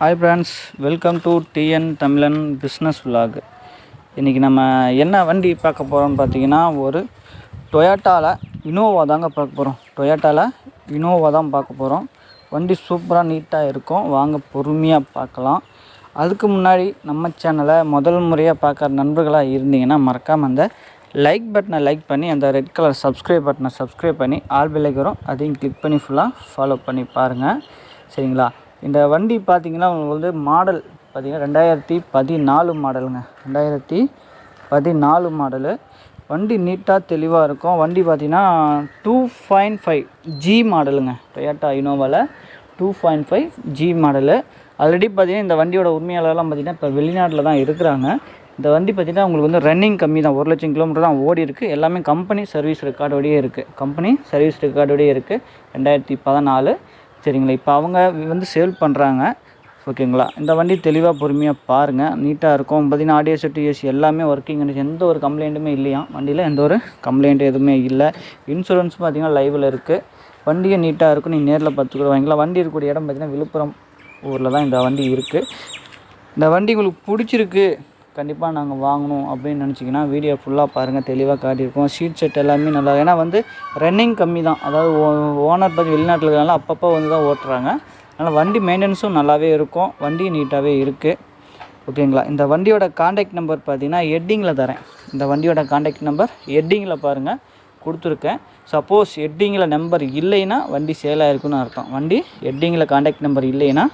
Hi friends welcome to TN Tamilan business vlog இன்றைக்கி நம்ம என்ன வண்டி பார்க்க போகிறோம்னு பார்த்தீங்கன்னா ஒரு டொயாட்டாவில் இனோவா தாங்க பார்க்க போகிறோம் டொயாட்டாவில் இனோவா தான் பார்க்க போகிறோம் வண்டி சூப்பராக நீட்டாக இருக்கும். வாங்க பொறுமையாக பார்க்கலாம். அதுக்கு முன்னாடி நம்ம சேனலை முதல் முறையாக பார்க்குற நண்பர்களாக இருந்தீங்கன்னா மறக்காமல் அந்த லைக் பட்டனை லைக் பண்ணி அந்த ரெட் கலர் சப்ஸ்கிரைப் பட்டனை சப்ஸ்கிரைப் பண்ணி ஆல் பெல்லைக்கு வரும் அதையும் கிளிக் பண்ணி ஃபுல்லாக ஃபாலோ பண்ணி பாருங்கள் சரிங்களா? இந்த வண்டி பார்த்தீங்கன்னா உங்களுக்கு வந்து மாடல் பார்த்தீங்கன்னா ரெண்டாயிரத்தி பதினாலு மாடலுங்க. ரெண்டாயிரத்தி பதினாலு மாடலு. வண்டி நீட்டாக தெளிவாக இருக்கும். வண்டி பார்த்தீங்கன்னா டூ பாயிண்ட் ஃபைவ் ஜி மாடலுங்க. Toyota இனோவாவில் two point five G model. Already பார்த்தீங்கன்னா இந்த வண்டியோட உரிமையாளர்லாம் பார்த்திங்கன்னா இப்போ வெளிநாட்டில் தான் இருக்கிறாங்க. இந்த வண்டி பார்த்தீங்கன்னா உங்களுக்கு வந்து ரன்னிங் கம்மி தான். ஒரு லட்சம் கிலோமீட்டர் தான் ஓடி இருக்குது எல்லாமே கம்பெனி சர்வீஸ் ரெக்கார்டோடையே இருக்குது கம்பெனி சர்வீஸ் ரெக்கார்டோடையே இருக்குது ரெண்டாயிரத்தி பதினாலு. சரிங்களா இப்போ அவங்க வந்து சேல் பண்ணுறாங்க ஓகேங்களா? இந்த வண்டி தெளிவாக பொறுமையாக பாருங்கள் நீட்டாக இருக்கும். பார்த்தீங்கன்னா ஆடியோ செட்டு ஏசி எல்லாமே ஒர்க்கிங் எந்த ஒரு கம்ப்ளைண்ட்டுமே இல்லையா? வண்டியில் எந்த ஒரு கம்ப்ளைண்ட் எதுவுமே இல்லை. இன்சூரன்ஸ் பார்த்திங்கன்னா லைவில் இருக்குது வண்டியும் நீட்டாக இருக்கும். நீங்கள் நேரில் பார்த்து கூட வாங்கிக்கலாம் வண்டி இருக்கக்கூடிய இடம் பார்த்தீங்கன்னா விழுப்புரம் ஊரில் தான் இந்த வண்டி இருக்குது இந்த வண்டி உங்களுக்கு பிடிச்சிருக்கு. கண்டிப்பாக நாங்கள் வாங்கணும் அப்படின்னு நினச்சிங்கன்னா வீடியோ ஃபுல்லாக பாருங்கள் தெளிவாக காட்டியிருக்கோம். ஷீட் செட் எல்லாமே நல்லா ஏன்னா வந்து ரன்னிங் கம்மி தான். அதாவது ஓனர் பற்றி வெளிநாட்டில் இருக்கிறனால அப்பப்போ வந்து தான் ஓட்டுறாங்க. அதனால் வண்டி மெயின்டெனன்ஸும் நல்லாவே இருக்கும். வண்டி நீட்டாகவே இருக்குது ஓகேங்களா இந்த வண்டியோட காண்டாக்ட் நம்பர் பார்த்தீங்கன்னா ஹெட்டிங்கில் தரேன். இந்த வண்டியோட காண்டாக்ட் நம்பர் ஹெட்டிங்கில் பாருங்கள் கொடுத்துருக்கேன். சப்போஸ் ஹெட்டிங்கில் நம்பர் இல்லைன்னா வண்டி சேல் ஆயிருக்குன்னு அர்த்தம். வண்டி ஹெட்டிங்கில் காண்டாக்ட் நம்பர் இல்லைன்னா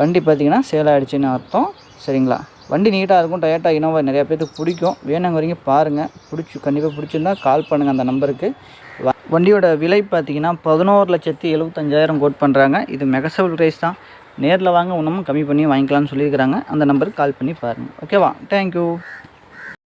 வண்டி பார்த்தீங்கன்னா சேல் ஆகிடுச்சின்னு அர்த்தம். சரிங்களா? வண்டி நீட்டாக இருக்கும் டொயோட்டா இனோவா நிறையா பேருக்கு பிடிக்கும். வேணுங்க வரைக்கும் பாருங்கள் பிடிச்சி கண்டிப்பாக பிடிச்சிருந்தா கால் பண்ணுங்கள் அந்த நம்பருக்கு. வ- வண்டியோட விலை பார்த்தீங்கன்னா பதினோரு லட்சத்தி எழுபத்தஞ்சாயிரம் கோட் பண்ணுறாங்க இது மெகசபிள் ப்ரைஸ் தான். நேரில் வாங்க இன்னமும் கம்மி பண்ணி வாங்கிக்கலாம்னு சொல்லியிருக்கிறாங்க. அந்த நம்பருக்கு கால் பண்ணி பாருங்கள் ஓகேவா தேங்க்யூ